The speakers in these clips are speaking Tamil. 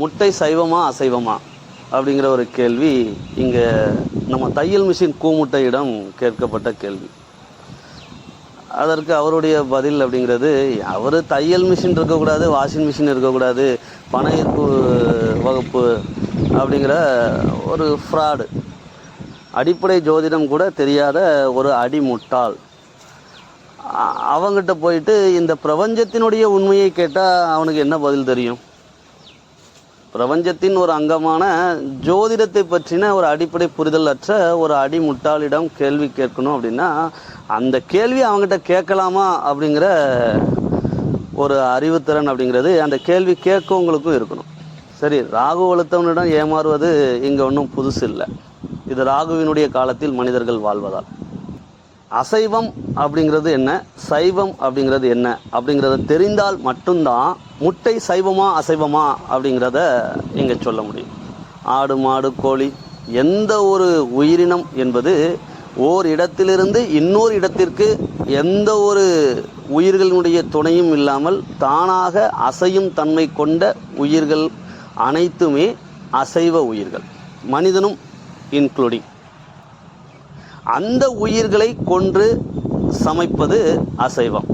முட்டை சைவமா அசைவமா? அப்படிங்கிற ஒரு கேள்வி இங்கே நம்ம தையல் மிஷின் கூமுட்டையிடம் கேட்கப்பட்ட கேள்வி. அதற்கு அவருடைய பதில் அப்படிங்கிறது அவர் தையல் மிஷின் இருக்கக்கூடாது வாஷிங் மிஷின் இருக்கக்கூடாது பண ஈர்ப்பு வகுப்பு அப்படிங்கிற ஒரு ஃப்ராடு அடிப்படை ஜோதிடம் கூட தெரியாத ஒரு அடிமுட்டாள். அ- அவங்கிட்ட போயிட்டு இந்த பிரபஞ்சத்தினுடைய உண்மையை கேட்டால் அவனுக்கு என்ன பதில் தெரியும்? பிரபஞ்சத்தின் ஒரு அங்கமான ஜோதிடத்தை பற்றின ஒரு அடிப்படை புரிதல் அற்ற ஒரு அடிமுட்டாளிடம் கேள்வி கேட்கணும் அப்படின்னா அந்த கேள்வி அவங்ககிட்ட கேட்கலாமா அப்படிங்கிற ஒரு அறிவுத்திறன் அப்படிங்கிறது அந்த கேள்வி கேட்கவங்களுக்கும் இருக்கணும். சரி ராகு வலுத்தவனிடம் ஏமாறுவது இங்கே ஒன்றும் புதுசு இல்லை இது ராகுவினுடைய காலத்தில் மனிதர்கள் வாழ்வதால். அசைவம் அப்படிங்கிறது என்ன? சைவம் அப்படிங்கிறது என்ன? அப்படிங்கிறத தெரிந்தால் மட்டும்தான் முட்டை சைவமா அசைவமா அப்படிங்கிறத இங்கே சொல்ல முடியும். ஆடு மாடு கோழி எந்த ஒரு உயிரினம் என்பது ஓர் இடத்திலிருந்து இன்னொரு இடத்திற்கு எந்த ஒரு உயிர்களினுடைய துணையும் இல்லாமல் தானாக அசையும் தன்மை கொண்ட உயிர்கள் அனைத்துமே அசைவ உயிர்கள். மனிதனும் இன்க்ளூடிங் அந்த உயிர்களை கொன்று சமைப்பது அசைவம்.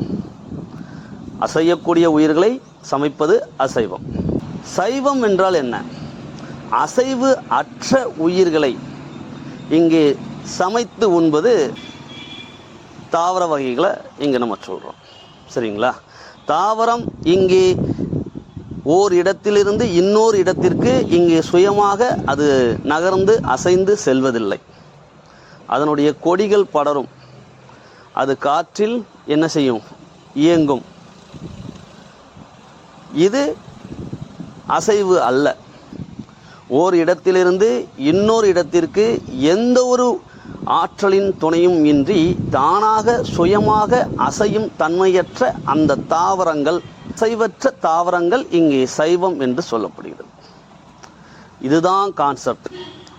அசையக்கூடிய உயிர்களை சமைப்பது அசைவம். சைவம் என்றால் என்ன? அசைவு அற்ற உயிர்களை இங்கே சமைத்து உண்பது தாவர வகைகளை இங்கே நம்ம சொல்கிறோம் சரிங்களா? தாவரம் இங்கே ஓர் இடத்திலிருந்து இன்னொரு இடத்திற்கு இங்கே சுயமாக அது நகர்ந்து அசைந்து செல்வதில்லை. அதனுடைய கொடிகள் படரும். அது காற்றில் என்ன செய்யும்? இயங்கும். இது அசைவு அல்ல. ஓர் இடத்திலிருந்து இன்னொரு இடத்திற்கு எந்த ஒரு ஆற்றலின் துணையும் இன்றி தானாக சுயமாக அசையும் தன்மையற்ற அந்த தாவரங்கள் அசைவற்ற தாவரங்கள் இங்கே சைவம் என்று சொல்லப்படுகிறது. இதுதான் கான்செப்ட்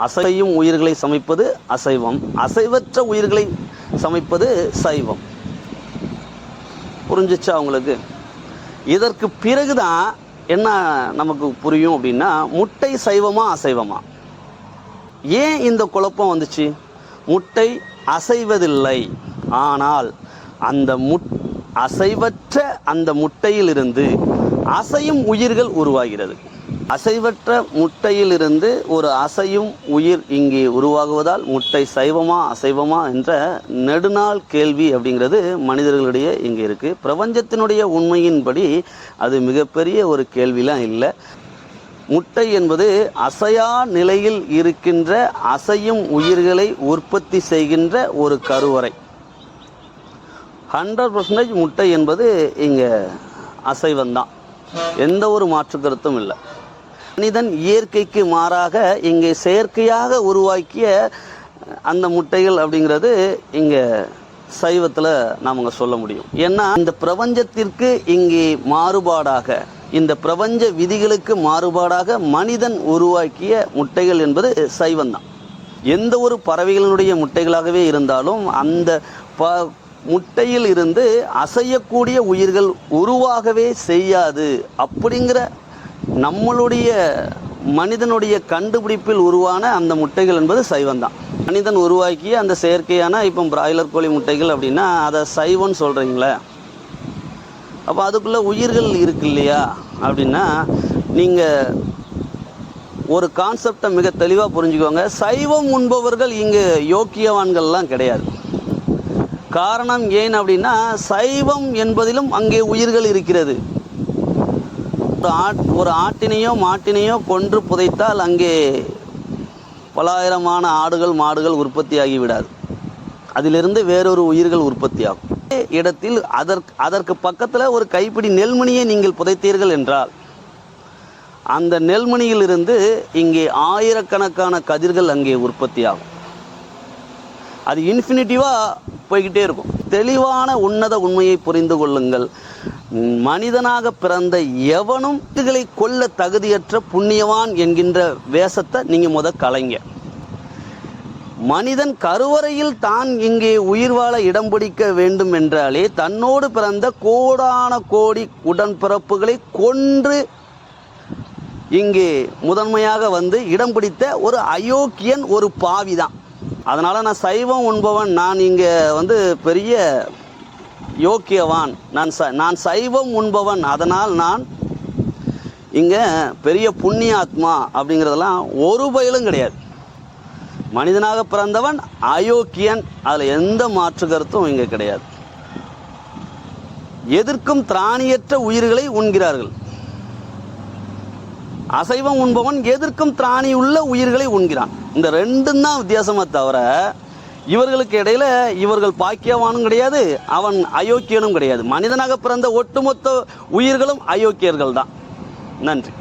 அசையும் உயிர்களை சமைப்பது அசைவம். அசைவற்ற உயிர்களை சமைப்பது சைவம். புரிஞ்சிச்சா உங்களுக்கு? இதற்கு பிறகுதான் என்ன நமக்கு புரியும் அப்படின்னா முட்டை சைவமா அசைவமா? ஏன் இந்த குழப்பம் வந்துச்சு? முட்டை அசைவதில்லை. ஆனால் அந்த முட் அசைவற்ற அந்த முட்டையிலிருந்து அசையும் உயிர்கள் உருவாகிறது. அசைவற்ற முட்டையிலிருந்து ஒரு அசையும் உயிர் இங்கே உருவாகுவதால் முட்டை சைவமா அசைவமா என்ற நெடுநாள் கேள்வி அப்படிங்கிறது மனிதர்களிடையே இங்கே இருக்குது பிரபஞ்சத்தினுடைய உண்மையின்படி அது மிகப்பெரிய ஒரு கேள்விலாம் இல்லை. முட்டை என்பது அசையா நிலையில் இருக்கின்ற அசையும் உயிர்களை உற்பத்தி செய்கின்ற ஒரு கருவறை. ஹண்ட்ரட் பர்சன்டேஜ் முட்டை என்பது இங்கே அசைவந்தான் எந்த ஒரு மாற்று கருத்தும் இல்லை. மனிதன் இயற்கைக்கு மாறாக இங்கே செயற்கையாக உருவாக்கிய அந்த முட்டைகள் அப்படிங்கிறது இங்கே சைவத்தில் நாம் சொல்ல முடியும். ஏன்னா இந்த பிரபஞ்சத்திற்கு இங்கே மாறுபாடாக இந்த பிரபஞ்ச விதிகளுக்கு மாறுபாடாக மனிதன் உருவாக்கிய முட்டைகள் என்பது சைவம்தான். எந்த ஒரு பறவைகளினுடைய முட்டைகளாகவே இருந்தாலும் அந்த ப முட்டையில் இருந்து அசையக்கூடிய உயிர்கள் உருவாகவே செய்யாது அப்படிங்கிற நம்மளுடைய மனிதனுடைய கண்டுபிடிப்பில் உருவான அந்த முட்டைகள் என்பது சைவம்தான். மனிதன் உருவாக்கிய அந்த செயற்கையான இப்போ பிராய்லர் கோழி முட்டைகள் அப்படின்னா அதை சைவம்னு சொல்கிறீங்களே அப்போ அதுக்குள்ளே உயிர்கள் இருக்கு இல்லையா? அப்படின்னா நீங்கள் ஒரு கான்செப்டை மிக தெளிவாக புரிஞ்சுக்கோங்க. சைவம் உண்பவர்கள் இங்கே யோக்கியவான்கள்லாம் கிடையாது. காரணம் ஏன் அப்படின்னா சைவம் என்பதிலும் அங்கே உயிர்கள் இருக்கிறது. ஒரு ஆட் ஒரு ஆட்டினையோ மாட்டினையோ கொன்று புதைத்தால் அங்கே பலாயிரமான ஆடுகள் மாடுகள் உற்பத்தியாகி விடாது. அதிலிருந்து வேறொரு உயிர்கள் உற்பத்தியாகும். இடத்தில் அதற்கு அதற்கு பக்கத்தில் ஒரு கைப்பிடி நெல்மணியை நீங்கள் புதைத்தீர்கள் என்றால் அந்த நெல்மணியிலிருந்து இங்கே ஆயிரக்கணக்கான கதிர்கள் அங்கே உற்பத்தியாகும். அது இன்ஃபினிட்டிவாக போய்கிட்டே இருக்கும். தெளிவான உன்னத உண்மையை புரிந்து கொள்ளுங்கள். மனிதனாக பிறந்த எவனும் இதுகளை கொல்ல தகுதியற்ற புண்ணியவான் என்கின்ற வேஷத்தை நீங்கள் முத கலைங்க. மனிதன் கருவறையில் தான் இங்கே உயிர் வாழ இடம் பிடிக்க வேண்டும் என்றாலே தன்னோடு பிறந்த கோடான கோடி உடன்பிறப்புகளை கொன்று இங்கே முதன்மையாக வந்து இடம் பிடித்த ஒரு அயோக்கியன் ஒரு பாவி தான் அதனால் நான் சைவம் உண்பவன் நான் இங்கே வந்து பெரிய யோக்கியவான். நான் ச நான் சைவம் உண்பவன். அதனால் நான் இங்கே பெரிய புண்ணிய ஆத்மா அப்படிங்கிறதெல்லாம் ஒரு பயிலும் கிடையாது. மனிதனாக பிறந்தவன் அயோக்கியன். அதில் எந்த மாற்று கருத்தும் இங்கே கிடையாது. எதிர்க்கும் திராணியற்ற உயிர்களை உண்கிறார்கள். அசைவம் உண்பவன் எதிர்க்கும் திராணியுள்ள உயிர்களை உண்கிறான். இந்த ரெண்டும் தான் வித்தியாசமே தவிர இவர்களுக்கு இடையில் இவர்கள் பாக்கியவானும் கிடையாது அவன் அயோக்கியனும் கிடையாது. மனிதனாக பிறந்த ஒட்டுமொத்த உயிர்களும் அயோக்கியர்கள் தான் நன்றி.